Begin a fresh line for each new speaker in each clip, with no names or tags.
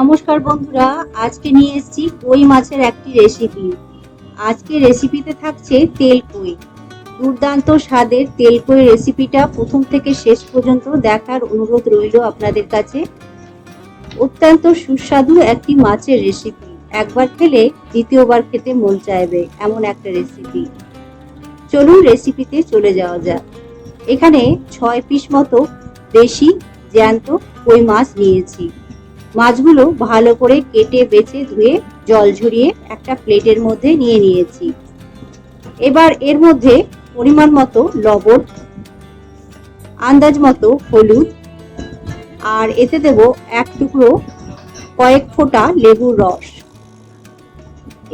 নমস্কার বন্ধুরা, আজকে নিয়ে এসেছি কই মাছের একটি রেসিপি আজকে রেসিপিতে থাকছে তেল কই। দুর্দান্ত স্বাদের তেল কই রেসিপিটা প্রথম থেকে শেষ পর্যন্ত দেখার অনুরোধ রইল আপনাদের কাছে। অত্যন্ত সুস্বাদু একটি মাছের রেসিপি একবার খেলে দ্বিতীয়বার খেতে মন চাইবে এমন একটা রেসিপি চলুন রেসিপিতে চলে যাওয়া যাক। এখানে ছয় পিস মতো দেশি জ্যান্ত কই মাছ নিয়েছি। মাছগুলো ভালো করে কেটে, বেছে, ধুয়ে, জল ঝরিয়ে একটা প্লেটের মধ্যে নিয়ে নিয়েছি। এবার এর মধ্যে পরিমাণ মতো লবণ, আন্দাজ মতো হলুদ, আর এতে দেব এক টুকরো কয়েক ফোঁটা লেবুর রস।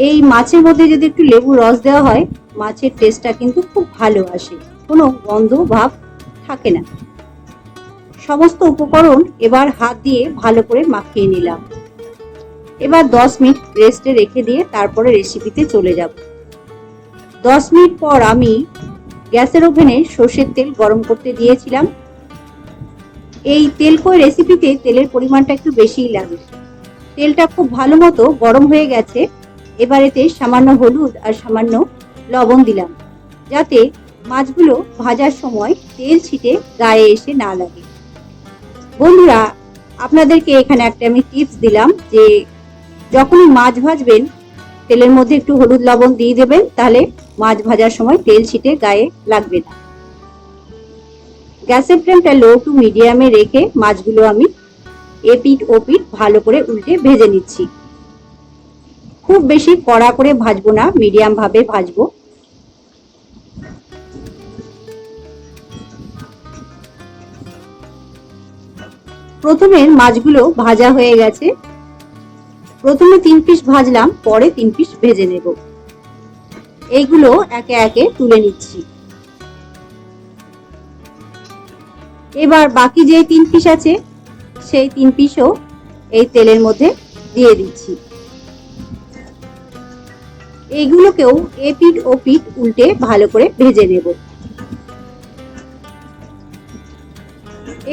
এই মাছের মধ্যে যদি একটু লেবুর রস দেওয়া হয়, মাছের টেস্টটা কিন্তু খুব ভালো আসে। কোনো গন্ধ ভাব থাকে না। সমস্ত উপকরণ এবার হাত দিয়ে ভালো করে মাখিয়ে নিলাম। এবার দশ মিনিট রেস্টে রেখে দিয়ে তারপরে রেসিপিতে চলে যাব। দশ মিনিট পর আমি গ্যাসের ওভেনে সর্ষের তেল গরম করতে দিয়েছিলাম। এই তেল কই রেসিপিতে তেলের পরিমাণটা একটু বেশিই লাগে। তেলটা খুব ভালো মতো গরম হয়ে গেছে। এবার এতে সামান্য হলুদ আর সামান্য লবণ দিলাম। যাতে মাছগুলো ভাজার সময় তেল ছিটে গায়ে এসে না লাগে। বন্ধুরা, আপনাদেরকে এখানে একটা আমি টিপস দিলাম যে যখনই মাছ ভাজবেন, তেলের মধ্যে একটু হলুদ লবণ দিয়ে দেবেন, তাহলে মাছ ভাজার সময় তেল ছিটে গায়ে লাগবে না। গ্যাসের ফ্লেমটা লো টু মিডিয়ামে রেখে মাছগুলো আমি এপিট ওপিট ভালো করে উল্টে ভেজে নিচ্ছি। খুব বেশি কড়া করে ভাজবো না, মিডিয়াম ভাবে ভাজবো। প্রথমে মাছগুলো ভাজা হয়ে গেছে। প্রথমে তিন পিস ভাজলাম, পরে তিন পিস ভেজে নেব। এইগুলো একে একে তুলে নিচ্ছি। এবার বাকি যে তিন পিস আছে, সেই তিন পিসও এই তেলের মধ্যে দিয়ে দিচ্ছি। এইগুলোকেও এপিট ও পিট উল্টে ভালো করে ভেজে নেব।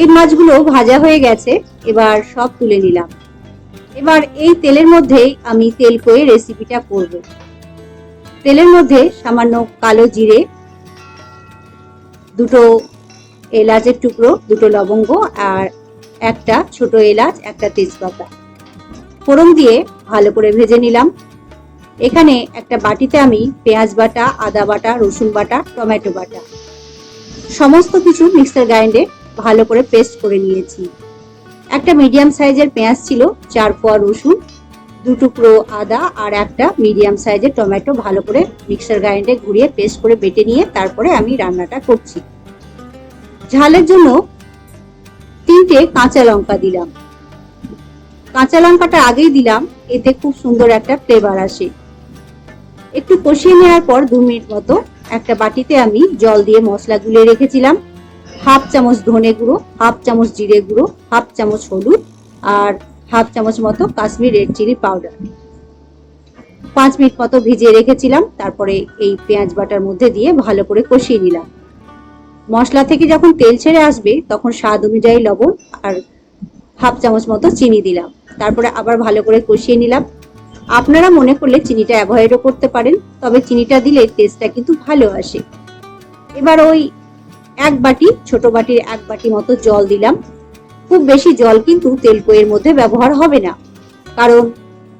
এই মাছগুলো ভাজা হয়ে গেছে, এবার সব তুলে নিলাম। এবার এই তেলের মধ্যেই আমি তেল কয়ে রেসিপিটা করব। তেলের মধ্যে সামান্য কালো জিরে, দুটো এলাচের টুকরো, দুটো লবঙ্গ আর একটা ছোট এলাচ, একটা তেজপাতা। ফোড়ন দিয়ে ভালো করে ভেজে নিলাম। এখানে একটা বাটিতে আমি পেঁয়াজ বাটা, আদা বাটা, রসুন বাটা, টমেটো বাটা। সমস্ত কিছু মিক্সার গ্রাইন্ডে ভালো করে পেস্ট করে নিয়েছি। একটা মিডিয়াম সাইজের পেঁয়াজ ছিল, চার কোয়া রসুন, দু টুকরো আদা আর একটা মিডিয়াম সাইজের টমেটো ভালো করে মিক্সার গ্রাইন্ডে ঘুরিয়ে পেস্ট করে বেটে নিয়ে তারপরে আমি রান্নাটা করছি। ঝালের জন্য তিনটে কাঁচা লঙ্কা দিলাম। কাঁচা লঙ্কাটা আগেই দিলাম, এতে খুব সুন্দর একটা ফ্লেভার আসে। একটু কষিয়ে নেওয়ার পর দু মিনিট মতো একটা বাটিতে আমি জল দিয়ে মশলা গুলে রেখেছিলাম। হাফ চামচ ধনে গুঁড়ো, হাফ চামচ জিরে গুঁড়ো, হাফ চামচ হলুদ আর হাফ চামচ মতো কাশ্মীর রেড চিলি পাউডার। পাঁচ মিনিট মতো ভিজিয়ে রেখেছিলাম, তারপরে এই পেঁয়াজ বাটার মধ্যে দিয়ে ভালো করে কষিয়ে নিলাম। মশলা থেকে যখন তেল ছেড়ে আসবে, তখন স্বাদ অনুযায়ী লবণ আর হাফ চামচ মতো চিনি দিলাম। তারপরে আবার ভালো করে কষিয়ে নিলাম। আপনারা মনে করলে চিনিটা অ্যাভয়েডও করতে পারেন, তবে চিনিটা দিলে টেস্টটা কিন্তু ভালো আসে। এবার ওই এক বাটি, ছোট বাটির এক বাটি মতো জল দিলাম। খুব বেশি জল কিন্তু তেলকইয়ের মধ্যে ব্যবহার হবে না। কারণ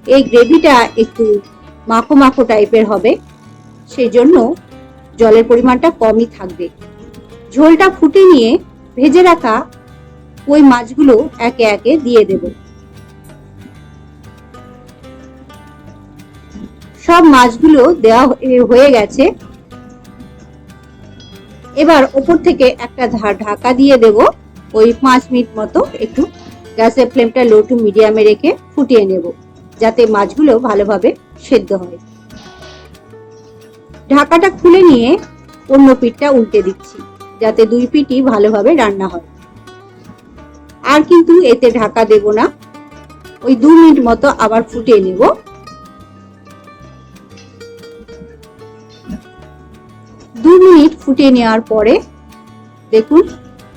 এই গ্রেভিটা একটু মাখো মাখো টাইপের হবে। সেই জন্য জলের পরিমাণটা কমই থাকবে। ঝোলটা ফুটে নিয়ে ভেজে রাখা ওই মাছগুলো একে একে দিয়ে দেব। সব মাছগুলো দেওয়া হয়ে গেছে। এবার ওপর থেকে একটা ঢাকা দিয়ে দেব। ওই পাঁচ মিনিট মতো একটু গ্যাসের ফ্লেমটা লো টু মিডিয়ামে রেখে ফুটিয়ে নেব, যাতে মাছগুলো ভালোভাবে সেদ্ধ হয়। ঢাকাটা খুলে নিয়ে অন্য পিঠটা উল্টে দিচ্ছি, যাতে দুই পিঠই ভালোভাবে রান্না হয়। আর কিন্তু এতে ঢাকা দেব না। ওই দু মিনিট মতো আবার ফুটিয়ে নেব। ফুটিয়ে নেওয়ার পরে দেখুন,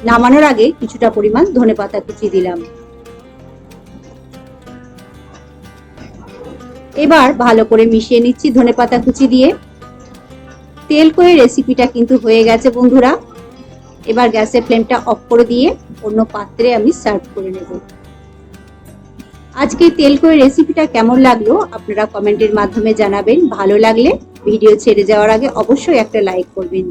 নামানোর আগে কিছুটা পরিমাণ ধনে পাতা কুচি দিলাম। এবার ভালো করে মিশিয়ে নিচ্ছি ধনেপাতা কুচি দিয়ে। তেল করে রেসিপিটা কিন্তু হয়ে গেছে বন্ধুরা। এবার গ্যাসের ফ্লেমটা অফ করে দিয়ে অন্য পাত্রে আমি সার্ভ করে নেব। আজকে তেল কয়ে রেসিপিটা কেমন লাগল আপনারা কমেন্টের মাধ্যমে জানাবেন। ভালো লাগলে ভিডিও ছেড়ে যাওয়ার আগে অবশ্যই একটা লাইক করবেন।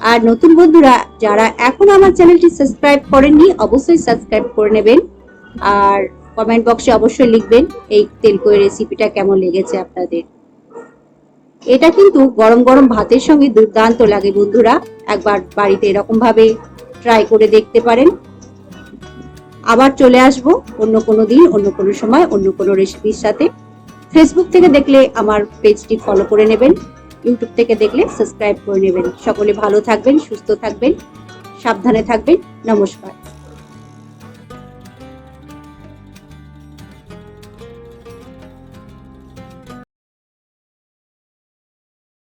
আর নতুন বন্ধুরা, যারা এখন আমার চ্যানেলটি সাবস্ক্রাইব করেননি, অবশ্যই সাবস্ক্রাইব করে নেবেন। আর কমেন্ট বক্সে অবশ্যই লিখবেন এই তেলকই রেসিপিটা কেমন লেগেছে আপনাদের। এটা কিন্তু গরম গরম ভাতের সঙ্গে দুর্দান্ত লাগে বন্ধুরা। একবার বাড়িতে এরকম ভাবে ট্রাই করে দেখতে পারেন। আবার চলে আসব অন্য কোনো দিন, অন্য কোনো সময়, অন্য কোনো রেসিপির সাথে। ফেসবুক থেকে দেখলে আমার পেজটি ফলো করে নেবেন। ইউটিউব থেকে দেখলে সাবস্ক্রাইব করে নেবেন। সকলে ভালো থাকবেন সুস্থ থাকবেন সাবধানে থাকবেন। নমস্কার।